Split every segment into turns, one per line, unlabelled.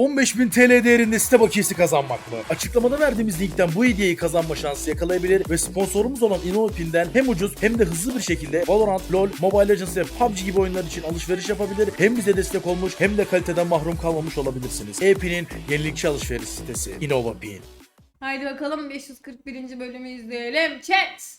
15.000 TL değerinde site bakiyesi kazanmak mı? Açıklamada verdiğimiz linkten bu hediyeyi kazanma şansı yakalayabilir ve sponsorumuz olan InnoPin'den hem ucuz hem de hızlı bir şekilde Valorant, LoL, Mobile Legends ve PUBG gibi oyunlar için alışveriş yapabilir. Hem bize destek olmuş hem de kaliteden mahrum kalmamış olabilirsiniz. E-Pin'in yenilikçi alışveriş sitesi InnovaPin.
Haydi bakalım 541. bölümü izleyelim. Chat.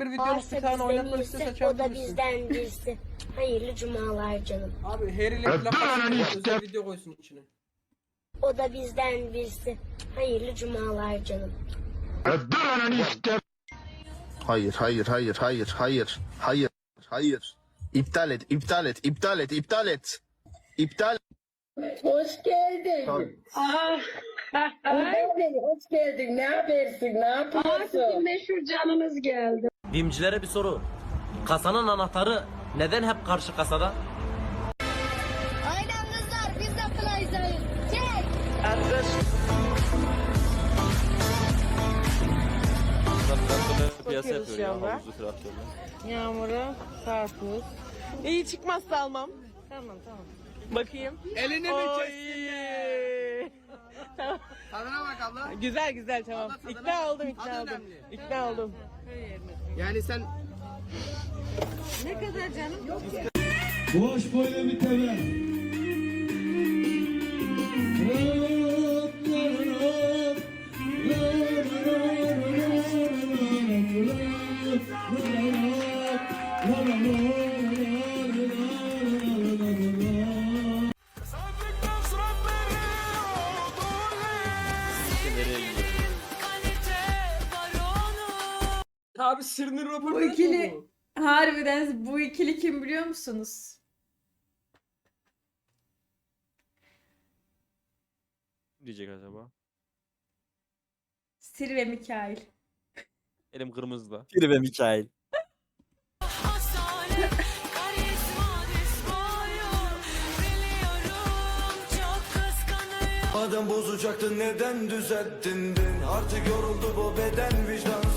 Özel 81 videonun bir tane oynatmak
iyisi, o da bizden birisi. Hayırlı cumalar canım.
Abi her ile laf atsın, özel video koysun içine.
O da bizden birisi. Hayırlı cumalar canım.
Hayır, hayır, hayır, hayır, hayır, hayır, hayır. İptal et, iptal et, iptal et, iptal et. İptal
Hoş geldin.
Tabii.
Hoş geldin, hoş geldin. Ne habersin, ne yapıyorsun?
meşhur canınız geldi.
Bimcilere bir soru. Kasanın anahtarı neden hep karşı kasada?
Aynen kızlar biz de Flyza'yız. Çek.
Anda. Yağmuru, karpuz. İyi çıkmazsa almam. Tamam tamam. Bakayım.
Elini mi kestin? Tadına bak abla.
Güzel güzel tamam.
Abla tadına
İkna
bak.
oldum ikna
Tadı
oldum.
önemli.
İkna oldum.
Yani sen
Boş böyle bir temel.
abi sırrını röportaj
Bu
mı
ikili
bu?
harbiden bu ikili kim biliyor musunuz?
diyecek acaba?
Siri ve Mikail.
Elim kırmızıda.
Biri ve Mikail.
Madem bozacaktın neden düzelttin beni Artık yoruldu bu beden vicdansız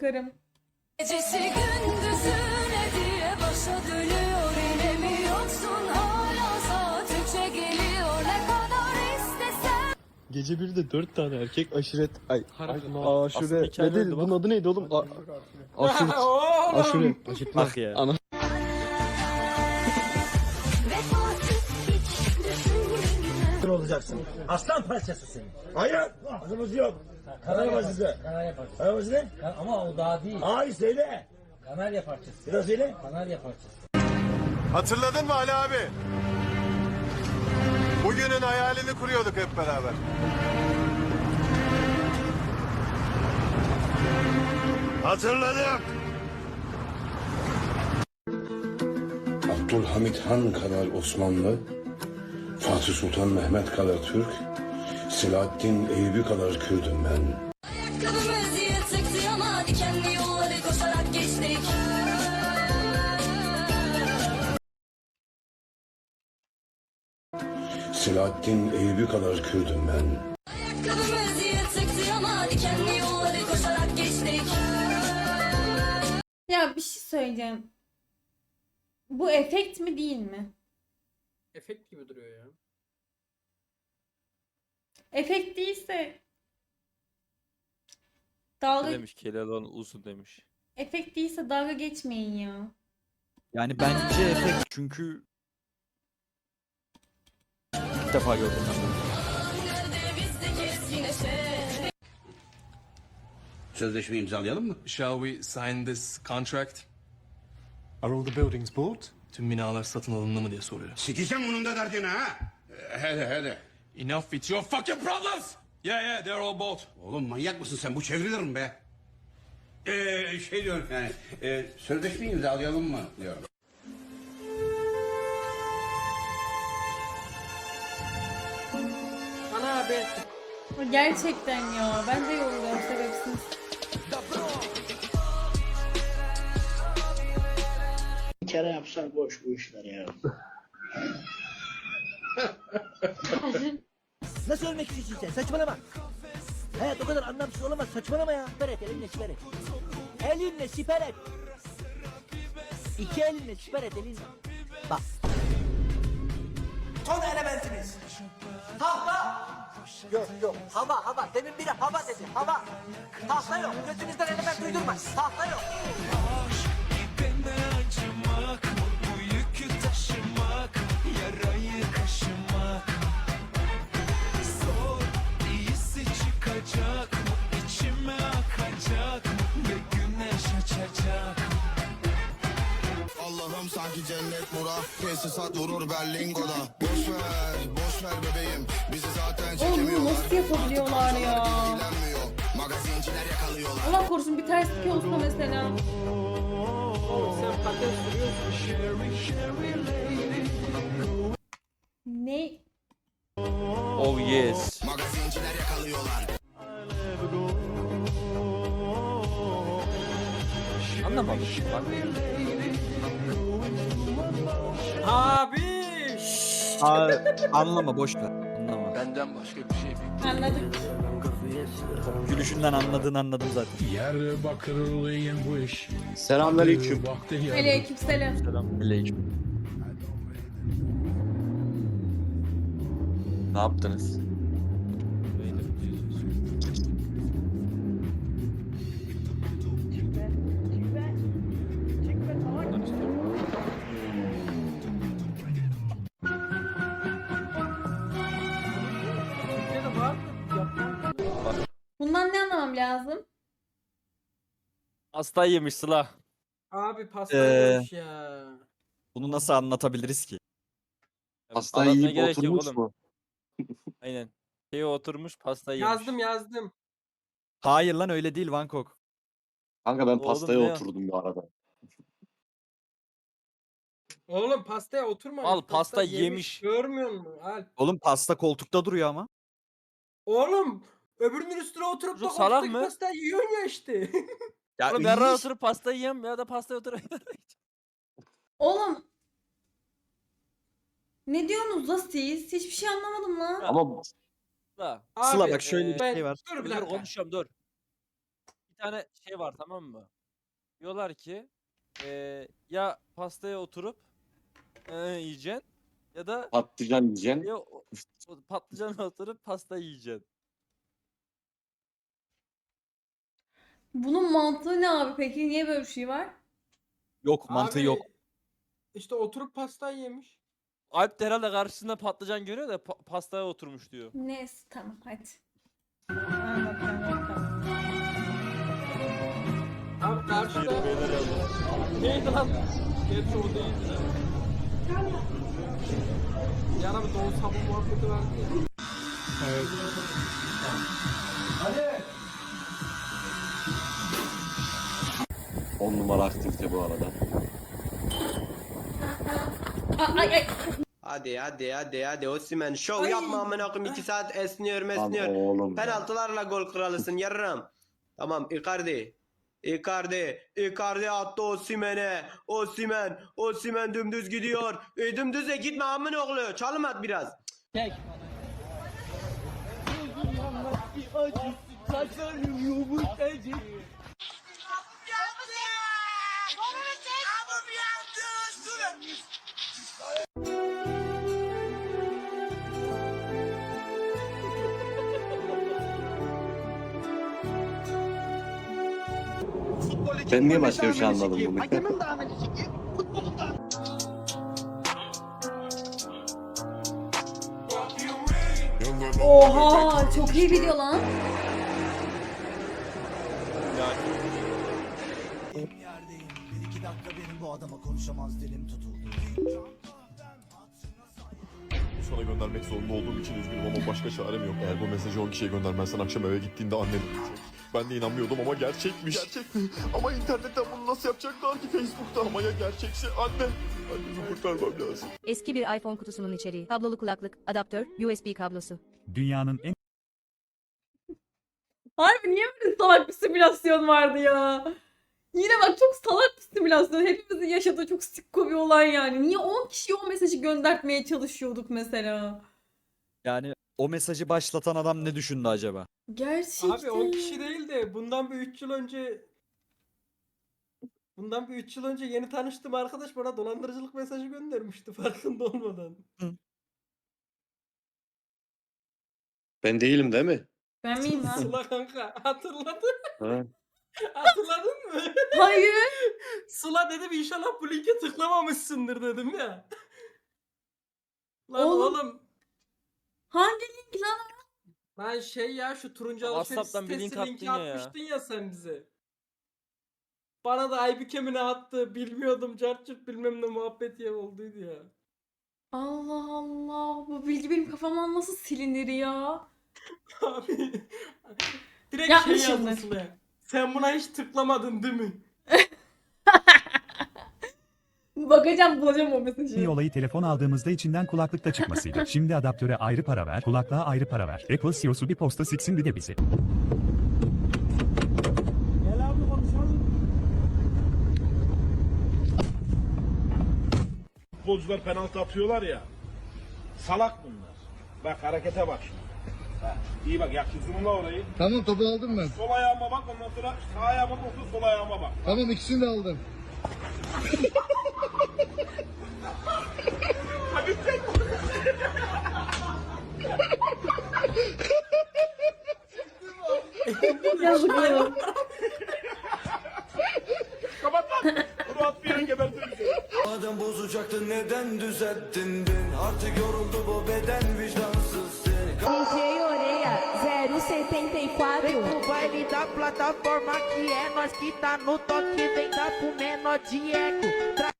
korkarım.
Gecesi gündüzüne diye başa dönüyor yine yoksun hala. Saat üçe geliyor ne kadar istesem
Gece 1'de 4 tane erkek aşiret. Ay
Aslında
aşure Ne
öldü
bunun adı neydi oğlum? A- Aşure.
Oğlum.
Aşure.
Bak ya.
Ana. Olacaksın. Aslan parçası senin. Hayır. Adımız yok Kanal size Kanal parçası ne?
Ama o daha değil.
Hayır söyle
Kanarya parçası.
Biraz söyle
Kanarya parçası.
Hatırladın mı Ali abi? Bugünün hayalini kuruyorduk hep beraber. Hatırladım.
Abdülhamit Han kadar Osmanlı, Fatih Sultan Mehmet kadar Türk, Selahaddin Eyüp'ü kadar Kürdüm ben.
Ayakkabımız yırtıktı ama dikenli yolları koşarak geçtik
Selahaddin Eyüp'ü kadar Kürdüm ben.
Ayakkabımız yırtıktı ama dikenli yolları koşarak geçtik
Ya bir şey söyleyeceğim. Bu efekt mi değil mi?
Efekt gibi duruyor ya.
Efekt değilse
Ne
dalga
demiş Kelalon uzun demiş.
efekt değilse dalga geçmeyin ya.
Yani bence efekt çünkü ilk defa gördüm ben bunu.
Sözleşme imzalayalım mı?
Shall we sign this contract? Are all the buildings bought? Tüm binalar satın alındı mı diye soruyor.
Sikeceğim bunun da derdine ha. Hele hele.
Enough with your fucking problems! Yeah yeah they're all bought.
Oğlum manyak mısın sen? Bu çevrilir mi be? Ee, şey diyorum yani. E, sözleşme imzalayalım mı diyorum.
Ana abi.
Gerçekten ya. Ben de yoruluyorum sebepsiz.
Bir kere yapsak boş bu işler ya.
Nasıl ölmek istiyorsun sen? Saçmalama. Hayat o kadar anlamsız olamaz. Saçmalama ya. Siper et elinle siper et. Elinle siper et. İki elinle siper et elinle. Bak. Son elementimiz. Tahta. Yok yok. Hava hava. Demin biri hava dedi. Hava. Tahta yok. Gözünüzden element uydurma. Tahta yok.
Allah'ım sanki cennet bura. Tesisat vurur Berlingo'da. Boş ver, boş ver bebeğim. Bizi zaten
Oğlum bunu nasıl yapabiliyorlar ya?
Magazinciler yakalıyorlar.
Allah korusun bir terslik olsa mesela.
Oğlum sen patent sürüyorsun.
Ne?
Oh yes.
Magazinciler yakalıyorlar.
Anlamadım. Bak.
Abi.
Aa, anlama boş ver. Anlama.
Benden başka bir şey
Anladık.
Gülüşünden anladığını anladım zaten.
Diyarbakırlıyım bu iş.
Selamünaleyküm.
Aleykümselam.
Selamünaleyküm. Ne yaptınız?
Hasta yemiş Sıla.
Abi pasta
Ee,
yemiş ya.
Bunu nasıl anlatabiliriz ki?
Pasta yiyip gerek oturmuş oğlum. Aynen. Şeye oturmuş pasta yemiş.
Yazdım yazdım.
Hayır lan öyle değil Van Gogh.
Kanka ben pastaya oturdum.
Oğlum pastaya oturmamış.
Al, pasta yemiş.
Görmüyor musun? Al.
Oğlum pasta koltukta duruyor ama.
Oğlum öbürünün üstüne oturup da
Çocuk salak
koltuktaki
mı?
pastayı yiyorsun ya işte.
Ya
Oğlum
iyi.
yarrağa oturup pasta yiyem ya da pastaya oturup.
Oğlum. Ne diyorsunuz la siz? Hiçbir şey anlamadım lan.
Ama Sıla.
Sıla bak şöyle bir
ben-
şey var.
Dur bir
Dur
dakika.
konuşuyorum dur. Bir tane şey var tamam mı? Diyorlar ki eee, ya pastaya oturup eee, yiyeceksin ya da
Patlıcan yiyeceksin.
ya o- o patlıcana oturup pasta yiyeceksin.
Bunun mantığı ne abi peki? Niye böyle bir şey var?
Yok mantığı
Abi,
yok.
İşte oturup pastayı yemiş.
Alp de herhalde karşısında patlıcan görüyor da pa- pastaya oturmuş diyor.
Neyse tamam hadi.
Abi karşıda neydi lan? Gerçi o değildi. Bir ara bir Doğu Sabun muhabbeti vardı ya.
On numara aktivite bu arada.
Ay ay ay.
Hadi hadi hadi hadi Osimhen şov
Ay.
yapma amına koyayım 2 saat esniyor mesniyor.
oğlum.
Penaltılarla gol kralısın yarram. Tamam Icardi. Icardi, Icardi attı Osimhen'e. Osimhen, Osimhen dümdüz gidiyor. E, dümdüze gitme amına oğlu. Çalım at biraz.
Ben niye başka bir şey anladım bunu?
Oha çok iyi video lan.
Sana göndermek zorunda olduğum için üzgünüm ama başka çarem yok. Eğer bu mesajı 10 kişiye göndermezsen akşam eve gittiğinde annen. Ben de inanmıyordum ama gerçekmiş. Gerçek mi? Ama internetten bunu nasıl yapacaklar ki Facebook'ta? Ama ya gerçekse anne. Annemi kurtarmam lazım.
Eski bir iPhone kutusunun içeriği. Kablolu kulaklık, adaptör, USB kablosu.
Dünyanın en
Harbi niye böyle salak bir simülasyon vardı ya? Yine bak çok salak bir simülasyon. Hepimizin yaşadığı çok sikko bir olay yani. Niye 10 kişiye o mesajı göndertmeye çalışıyorduk mesela?
yani o mesajı başlatan adam ne düşündü acaba?
Gerçekten.
Abi 10 kişi değil de bundan bir 3 yıl önce Bundan bir 3 yıl önce yeni tanıştığım arkadaş bana dolandırıcılık mesajı göndermişti farkında olmadan.
Ben değilim değil mi?
Ben miyim lan?
Sıla kanka hatırladın.
Ha.
Hatırladın mı?
Hayır.
Sıla dedim inşallah bu linke tıklamamışsındır dedim ya. Lan
Oğlum.
oğlum.
Hangi link lan?
Lan şey ya şu turuncu alışveriş
WhatsApp'tan bir
sitesi
link
linki
attın ya
atmıştın ya sen bize. Bana da Aybüke mi ne attı bilmiyordum carçık bilmem ne muhabbet ya olduydu ya.
Allah Allah. Bu bilgi benim kafamdan nasıl silinir ya?
Abi. Direkt
Yapmışımdır.
şey yazdı Sıla. Sen buna hiç tıklamadın değil mi?
Bakacağım bulacağım o mesajı.
Bir olayı telefon aldığımızda içinden kulaklıkta çıkmasıydı. Şimdi adaptöre ayrı para ver, kulaklığa ayrı para ver. Apple CEO'su bir posta siksin bir de bizi.
Futbolcular penaltı atıyorlar ya. Salak bunlar. Bak harekete bak şimdi. Ha, iyi bak yak zoomla orayı.
Tamam topu aldım ben.
Sol ayağıma bak ondan sonra sağ ayağıma bak sol ayağıma bak.
Tamam ikisini de aldım.
Yazık ya.
Kapat lan. Bunu at bir yere gebertirim seni.
Madem bozacaktın neden düzelttin? Artık yoruldu bu beden vicdansız.
DJ Oreia 074.
O baile da plataforma que é nós que tá no toque, vem dar pro menor de eco.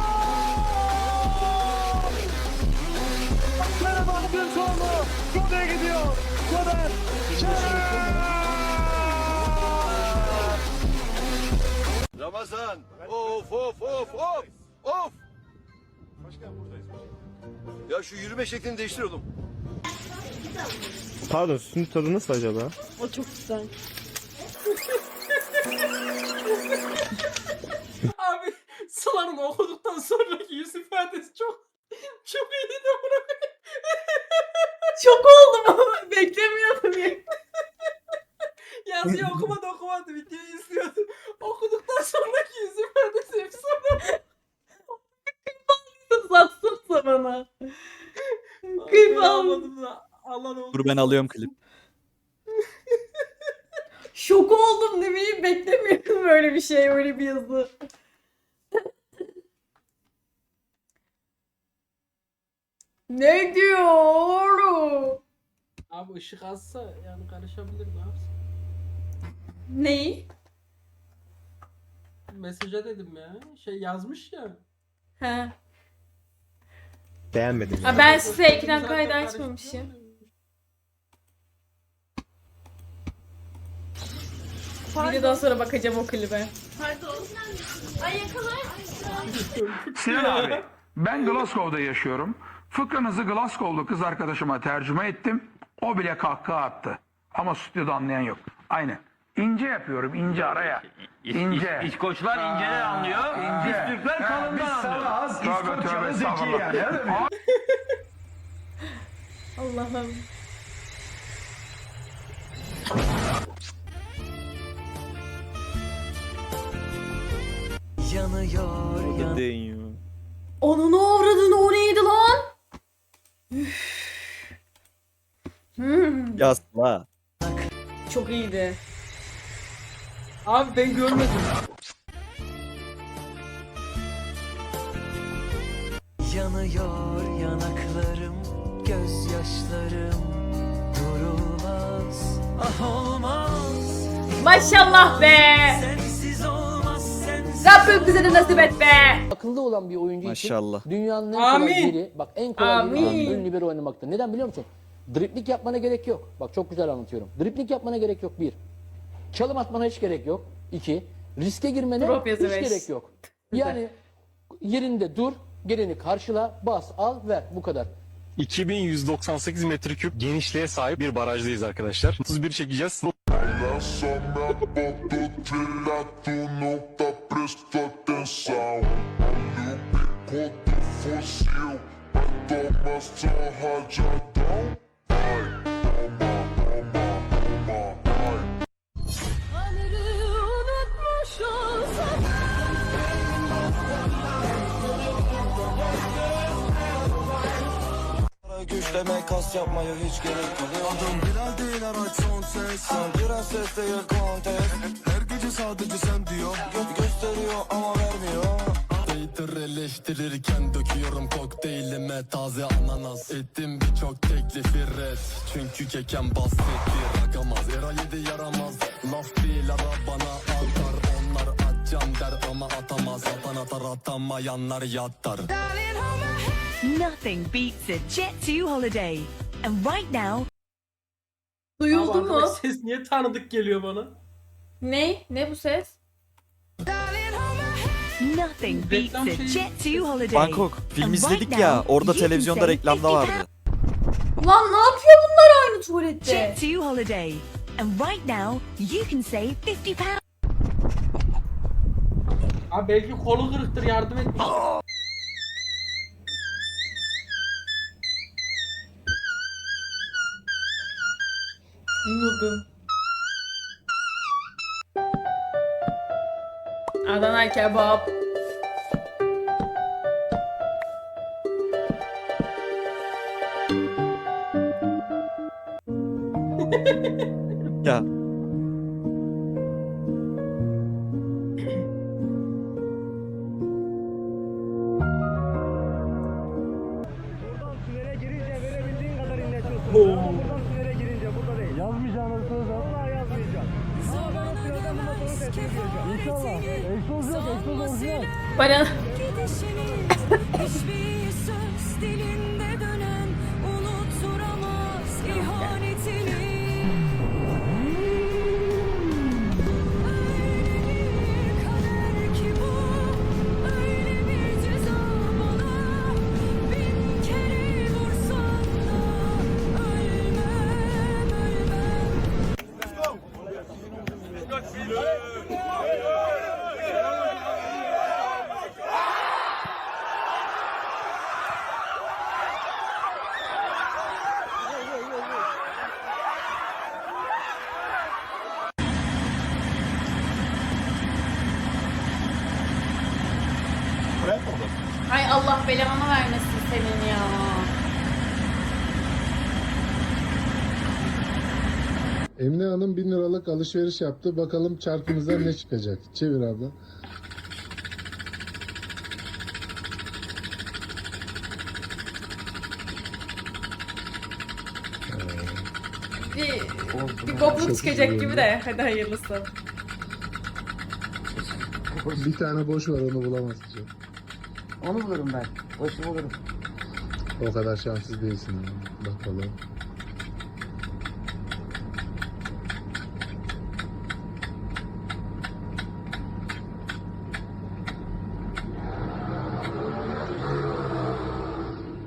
Ramazan. Of of of of. Of. Ya şu yürüme şeklini değiştir oğlum.
Pardon sütün tadı nasıl acaba?
O çok güzel.
Abi Sıla'nın okuduktan sonraki yüz ifadesi çok çok iyiydi buna.
Çok oldum ama beklemiyordum ya.
Yazıyı okumadı okumadı videoyu izliyordu. Okuduktan sonraki yüz ifadesi efsane.
Satsanıza bana.
Abi
Kıyım
ben
aldım.
almadım da Allah oldu.
Dur ben alıyorum klip.
Şok oldum demeyi beklemiyordum böyle bir şey, öyle bir yazı. ne diyor?
Abi ışık azsa yani karışabilir ne yapsın?
Neyi?
Mesaja dedim ya. Şey yazmış ya.
He.
Beğenmedim.
Ha, ben size ekran kaydı
karıştırıyor.
açmamışım. Videodan sonra bakacağım o klibe.
Sinan abi ben Glasgow'da yaşıyorum. Fıkranızı Glasgow'lu kız arkadaşıma tercüme ettim.
O bile kahkaha attı. Ama stüdyoda anlayan yok. Aynen. İnce yapıyorum, ince araya. İnce.
İskoçlar inceden anlıyor.
İnce.
Biz Türkler kalından anlıyoruz.
Tövbe tövbe estağfurullah.
Allah'ım.
Yanıyor yanıyor.
Onun avradını o neydi lan? Üf. Hmm,
Yasla.
çok iyiydi.
Abi ben görmedim.
Yanıyor yanaklarım, gözyaşlarım durulmaz. Ah olmaz.
Maşallah be. Rabbim bize de nasip et be.
Akıllı olan bir oyuncu
Maşallah.
için dünyanın en
Amin.
kolay yeri, bak en kolay
Amin.
yeri ön libero oynamakta. Neden biliyor musun? Driplik yapmana gerek yok. Bak çok güzel anlatıyorum. Driplik yapmana gerek yok. Bir. Çalım atmana hiç gerek yok. İki. Riske girmene
Drop
hiç
yazı beş.
gerek yok. Yani yerinde dur, geleni karşıla, bas, al, ver. Bu kadar.
2198 metreküp genişliğe sahip bir barajdayız arkadaşlar. 31 çekeceğiz.
Güçleme kas yapmaya hiç gerek yok. Adım Bilal değil araç son ses. Sen biraz ses değil kontes. Her gece sadece sen diyor. Gö gösteriyor ama vermiyor.
Hater eleştirirken döküyorum kokteylime taze ananas Ettim birçok teklifi red Çünkü keken bahsetti rakamaz Era yedi yaramaz Laf değil ara bana atar Onlar atacağım der ama atamaz Atan atar atamayanlar yatar
Nothing beats a Jet2 holiday. And right now,
Duyuldu
Abi
mu?
Ses niye tanıdık geliyor bana?
Ne? Ne bu ses?
nothing beats a
şeyi-
Jet2 holiday.
Bangkok film izledik ya orada televizyonda reklamda
50
vardı.
Lan ne yapıyor bunlar aynı tuvalette?
Jet2 holiday. And right now, you can save 50 pounds.
Abi belki kolu kırıktır yardım etmiş.
Noodle. Adana kebap. Bana
Hiçbir söz dilinde dönen unutturamaz ihanetini.
Allah belamı vermesin senin ya.
Emine Hanım 1000 liralık alışveriş yaptı. Bakalım çarkımızdan ne çıkacak? Çevir abla.
Bir, bir bokluk çıkacak gibi de. Hadi hayırlısı.
Bir tane boş var onu bulamazsın.
Onu bulurum ben. Hoşu bulurum.
O kadar şanssız değilsin. Bakalım.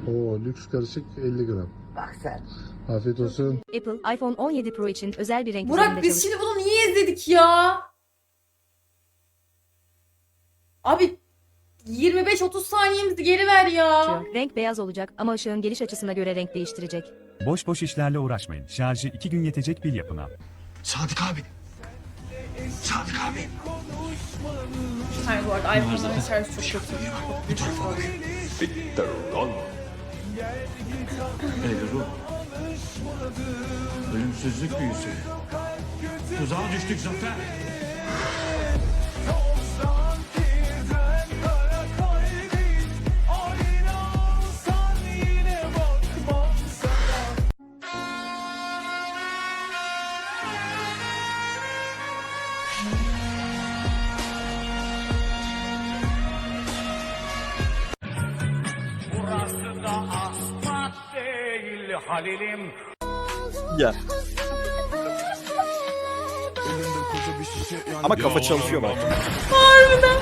Oo lüks karışık 50 gram.
Bak sen.
Afiyet olsun.
Apple iPhone 17 Pro için özel bir renk
Burak biz şimdi bunu niye izledik ya? Abi 25-30 saniyemizi geri ver ya.
Renk beyaz olacak ama ışığın geliş açısına göre renk değiştirecek.
Boş boş işlerle uğraşmayın. Şarjı 2 gün yetecek pil yapına.
Sadık abi. Sadık abi.
Hayır bu arada iPhone'ların şarjı çok kötü.
Bir tarafa bakayım. Bitti lan. Ebru. Ölümsüzlük büyüsü. Tuzağa düştük Zafer.
Halil'im.
Ya.
Ama kafa çalışıyor bak.
Harbiden.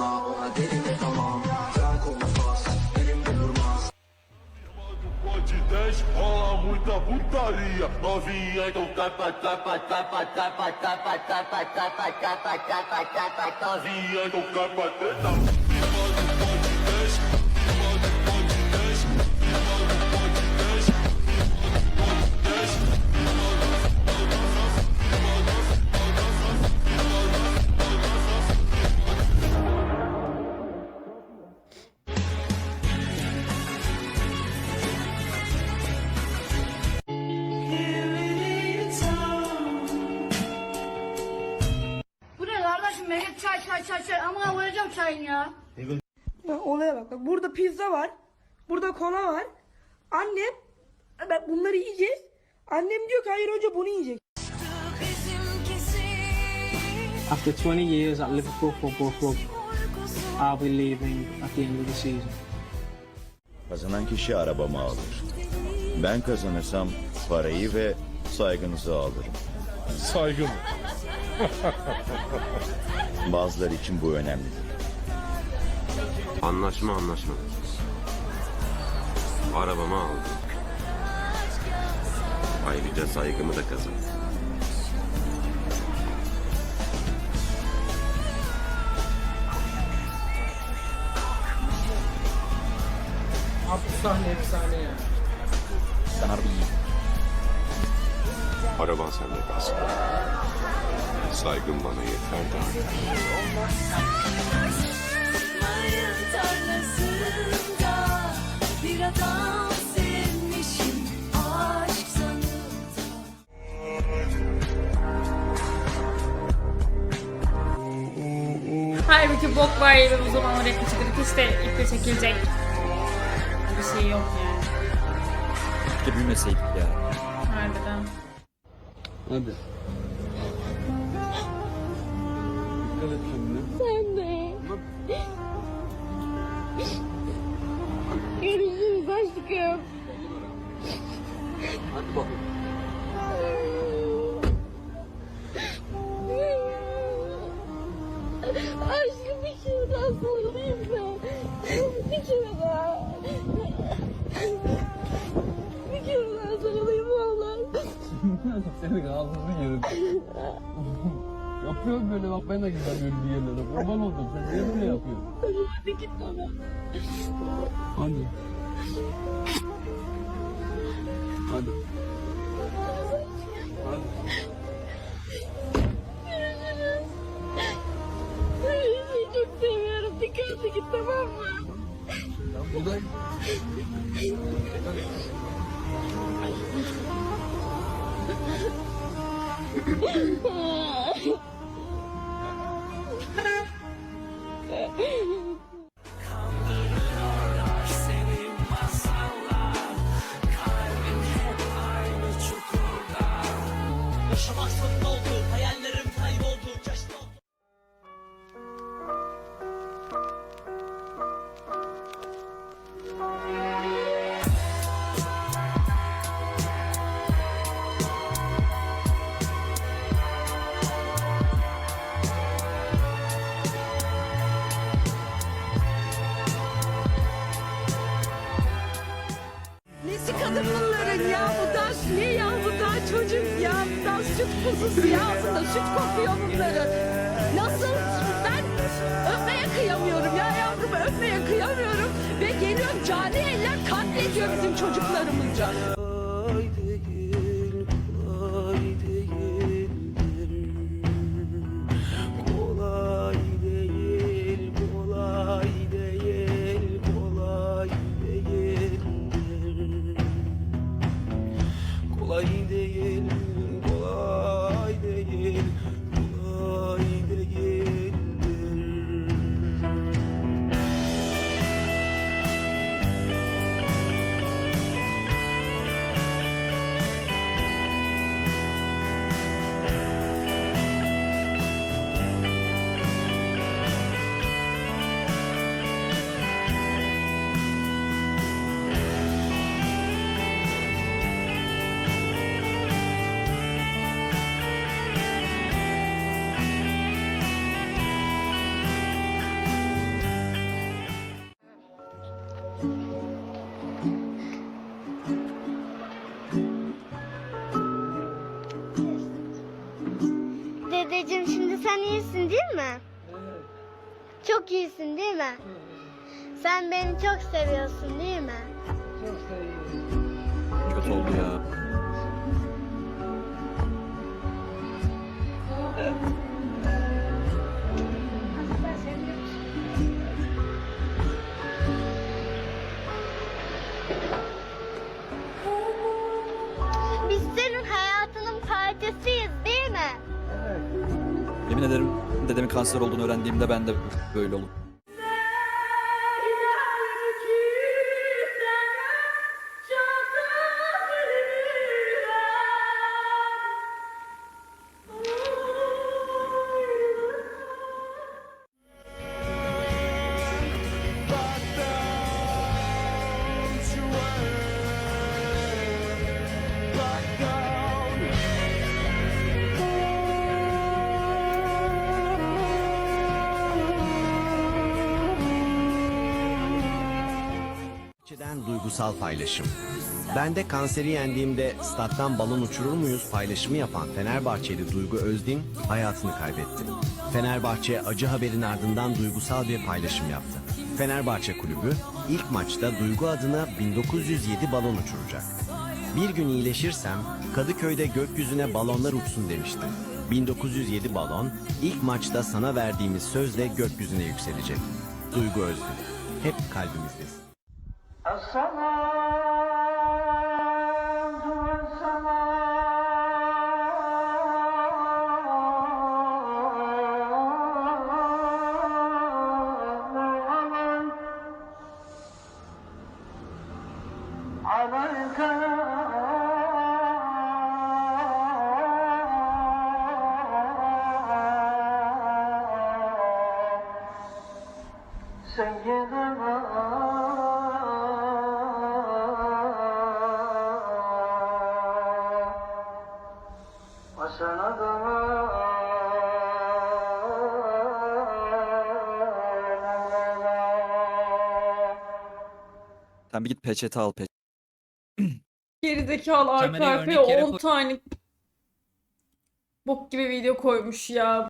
sana Ona derim de tamam Sen konuşmaz Elimde durmaz
Pode 10 rola muita putaria Novinha então tapa, tapa, tapa, tapa, tapa, tapa, tapa, tapa, tapa, tapa Novinha então capa, treta.
Pode, pode burada pizza var. Burada kola var. Annem bak bunları yiyeceğiz. Annem diyor ki hayır önce bunu yiyecek.
After 20 years at Liverpool Football Club, I'll be leaving at the end of the season.
Kazanan kişi arabamı alır. Ben kazanırsam parayı ve saygınızı alırım.
Saygı mı?
Bazıları için bu önemlidir.
Anlaşma anlaşma. Arabamı aldım. Ayrıca saygımı da kazandım.
Abi bu sahne efsane ya.
Araban sende kalsın. Saygın bana yeter daha.
tarlasında
Halbuki bok var ya o zaman oraya kaçırdık işte iple çekilecek. Bir şey yok yani.
Keşke büyümeseydik ya.
Harbiden.
Hadi. Dikkat et kendine.
Sen de. Görüşürüz aşkım.
Hadi bakayım. Yapıyorum böyle bak ben de gidemiyorum bir yerlere. Kurban oldum sen niye böyle yapıyorsun?
Hadi git bana.
Hadi. Hadi.
Dikkatli git tamam mı?
Ben buradayım.
Yaşamak
Johnny! Çok iyisin değil mi? Sen beni çok seviyorsun değil mi?
Kötü oldu ya.
Biz senin hayatının parçasıyız değil mi?
Yemin ederim dedemin kanser olduğunu öğrendiğimde ben de böyle olup.
Duygusal paylaşım. Ben de kanseri yendiğimde stat'tan balon uçurur muyuz paylaşımı yapan Fenerbahçeli Duygu Özdin hayatını kaybetti. Fenerbahçe acı haberin ardından duygusal bir paylaşım yaptı. Fenerbahçe kulübü ilk maçta Duygu adına 1907 balon uçuracak. Bir gün iyileşirsem Kadıköy'de gökyüzüne balonlar uçsun demişti. 1907 balon ilk maçta sana verdiğimiz sözle gökyüzüne yükselecek. Duygu Özdin. Hep kalbimizdesin.
Sen peçete al peçete.
Gerizekalı arka arkaya
örnek yere
10 tane bok gibi video koymuş ya.